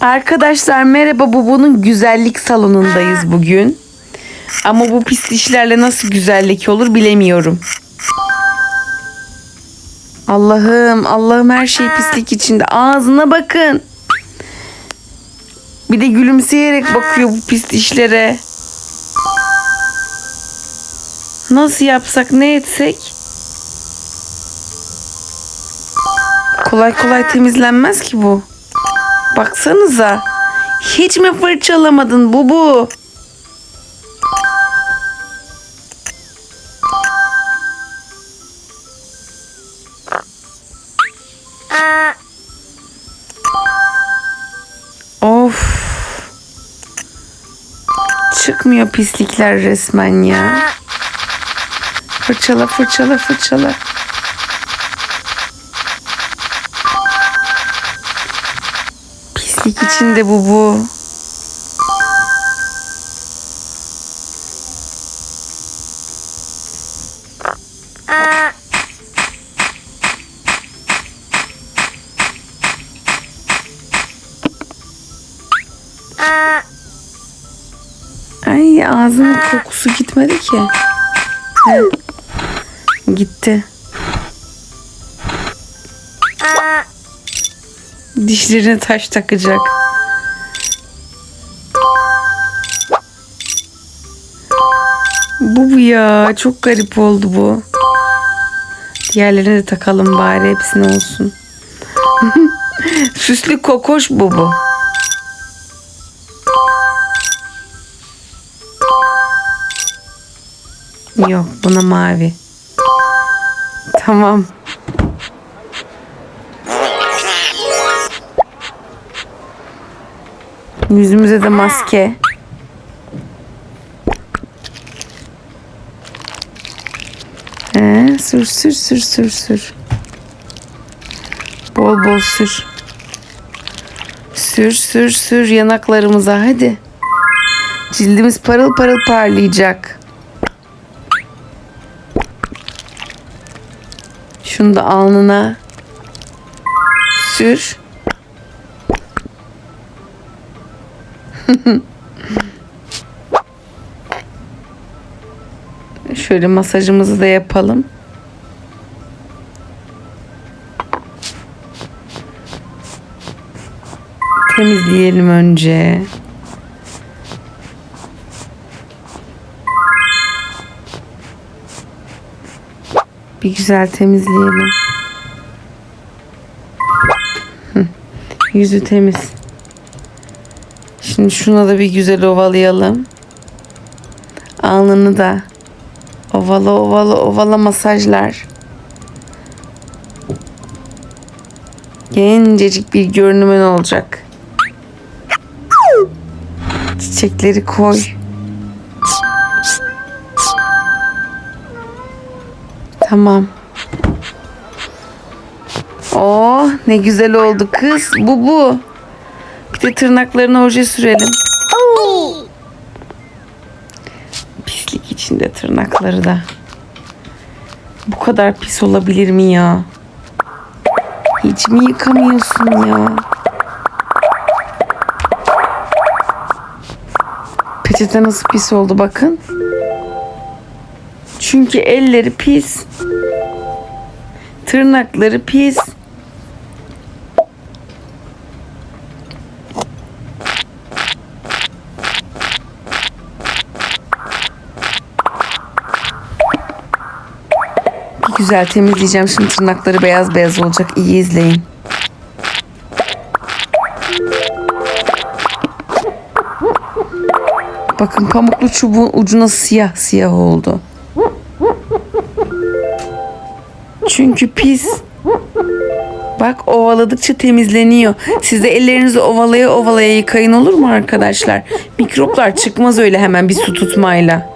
Arkadaşlar merhaba Bubu'nun güzellik salonundayız bugün. Ama bu pis dişlerle nasıl güzellik olur bilemiyorum. Allah'ım Allah'ım her şey pislik içinde. Ağzına bakın. Bir de gülümseyerek bakıyor bu pis dişlere. Nasıl yapsak ne etsek? Kolay kolay temizlenmez ki bu. Baksanıza. Hiç mi fırçalamadın Bubu? Of. Çıkmıyor pislikler resmen ya. Fırçala fırçala fırçala. Pislik içinde bu bu. Ay ağzının kokusu gitmedi ki. He. Gitti. Dişlerine taş takacak. Bu bu ya. Çok garip oldu bu. Diğerlerine de takalım bari. Hepsine olsun. Süslü kokoş bu bu. Yok buna mavi. Tamam. Yüzümüze de maske. He, sür sür sür sür sür. Bol bol sür. Sür sür sür yanaklarımıza hadi. Cildimiz parıl parıl parlayacak. Şunu da alnına sür. Şöyle masajımızı da yapalım. Temizleyelim önce. Bir güzel temizleyelim. Yüzü temiz. Şimdi şuna da bir güzel ovalayalım. Alnını da ovala ovala ovala masajlar. Gencecik bir görünümün olacak. Çiçekleri koy. Tamam. Oh ne güzel oldu kız. Bu bu. Bir tırnaklarına oje sürelim. Pislik içinde tırnakları da. Bu kadar pis olabilir mi ya? Hiç mi yıkamıyorsun ya? Peçete nasıl pis oldu bakın. Çünkü elleri pis. Tırnakları pis. Güzel temizleyeceğim. Şimdi tırnakları beyaz beyaz olacak. İyi izleyin. Bakın pamuklu çubuğun ucuna siyah siyah oldu. Çünkü pis. Bak ovaladıkça temizleniyor. Siz de ellerinizi ovalaya ovalaya yıkayın olur mu arkadaşlar? Mikroplar çıkmaz öyle hemen bir su tutmayla.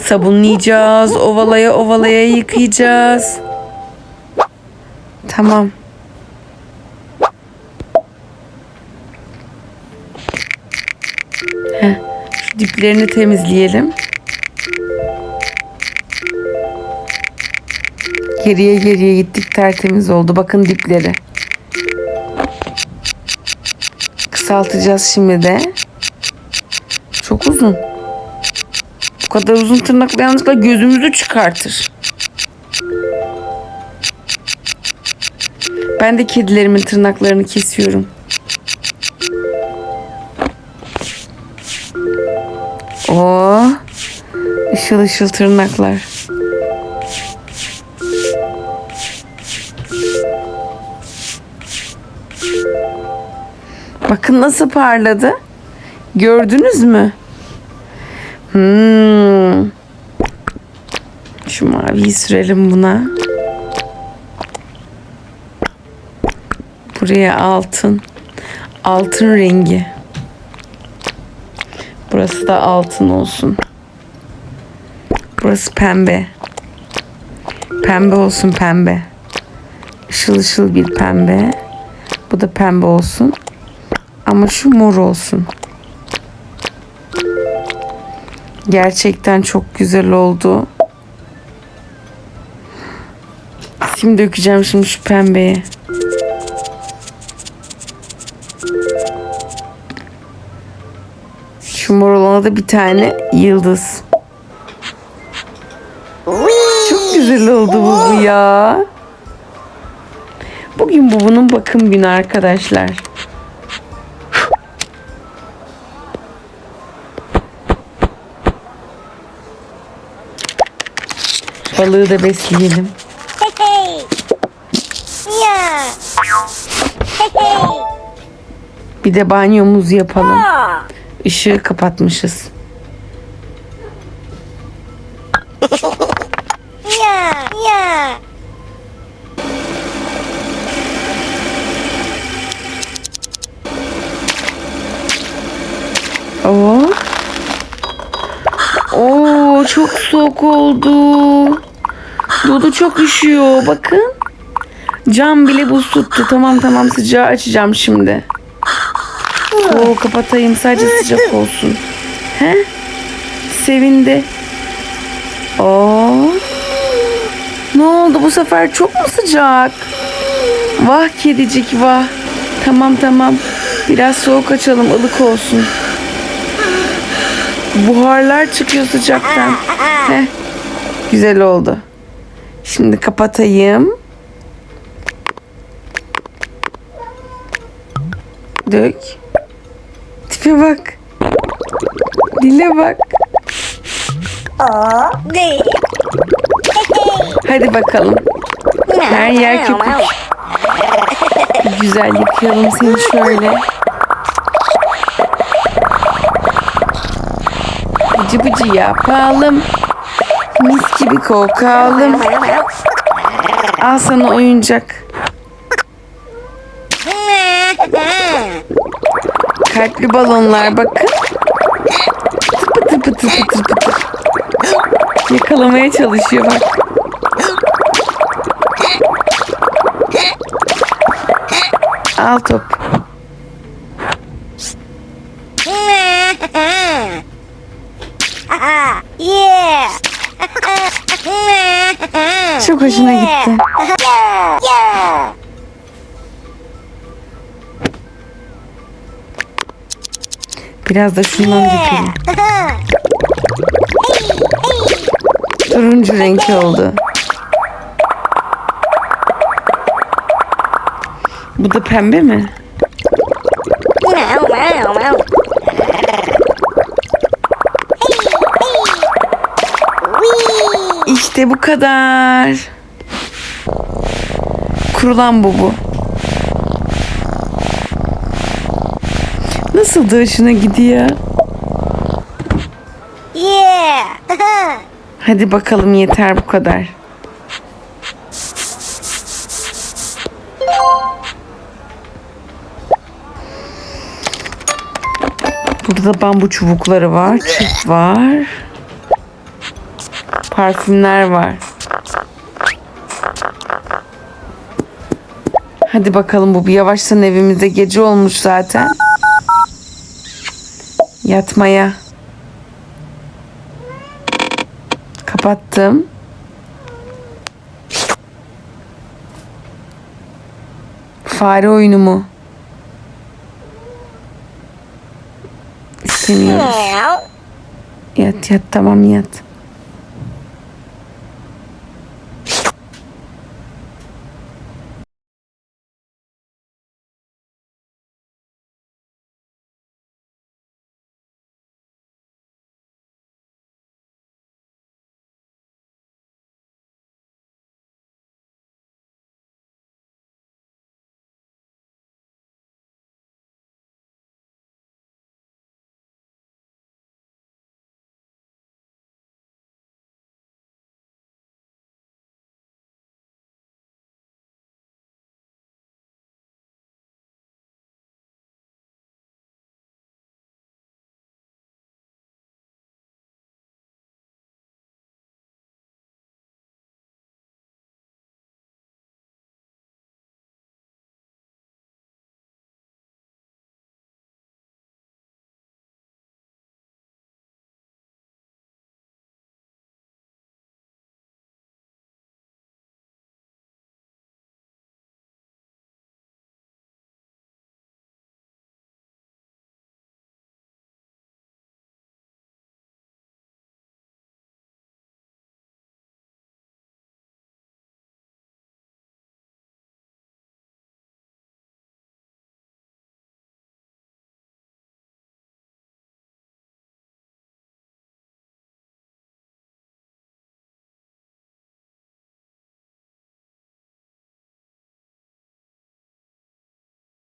Sabunlayacağız, ovalaya ovalaya yıkayacağız. Tamam. Heh, şu diplerini temizleyelim. Geriye geriye gittik tertemiz oldu. Bakın dipleri. kısaltacağız şimdi de. Çok uzun. Kadar uzun tırnakla yanlışlıkla gözümüzü çıkartır. Ben de kedilerimin tırnaklarını kesiyorum. Oo. Işıl ışıl tırnaklar. Bakın nasıl parladı. Gördünüz mü? Hmm. Şu maviyi sürelim buna. Buraya altın. Altın rengi. Burası da altın olsun. Burası pembe. Pembe olsun pembe. Işıl ışıl bir pembe. Bu da pembe olsun. Ama şu mor olsun. Gerçekten çok güzel oldu. Sim dökeceğim şimdi şu pembeye. Şu mor olana da bir tane yıldız. Çok güzel oldu bu, bu ya. Bugün bu bunun bakım günü arkadaşlar. Balığı da besleyelim. Bir de banyomuzu yapalım. Işığı kapatmışız. Oo. Oo çok soğuk oldu. Dudu çok üşüyor. Bakın. Cam bile buz tuttu. Tamam tamam sıcağı açacağım şimdi. Oo kapatayım sadece sıcak olsun. He? Sevindi. Oo. Ne oldu bu sefer çok mu sıcak? Vah kedicik vah. Tamam tamam. Biraz soğuk açalım ılık olsun. Buharlar çıkıyor sıcaktan. Heh. Güzel oldu. Şimdi kapatayım. Dök. Tipe bak. Dile bak. Oh. Hey. Hadi bakalım. Her yer köpük. Bir güzel yıkayalım seni şöyle. Bıcı bıcı yapalım. Mis gibi kokalım. Al sana oyuncak. Kalpli balonlar bakın. Pıtır pıtır pıtır pıtır. Yakalamaya çalışıyor bak. Al top. Çok hoşuna gitti. Biraz da şundan dökelim. Turuncu renkli oldu. Bu da pembe mi? İşte bu kadar. Kurulan bu bu. Nasıl da hoşuna gidiyor? Yeah. Hadi bakalım yeter bu kadar. Burada bambu çubukları var, çift var. Parfümler var. Hadi bakalım bu bir yavaştan evimizde gece olmuş zaten. Yatmaya. Kapattım. Fare oyunu mu? istemiyoruz. Yat yat tamam yat.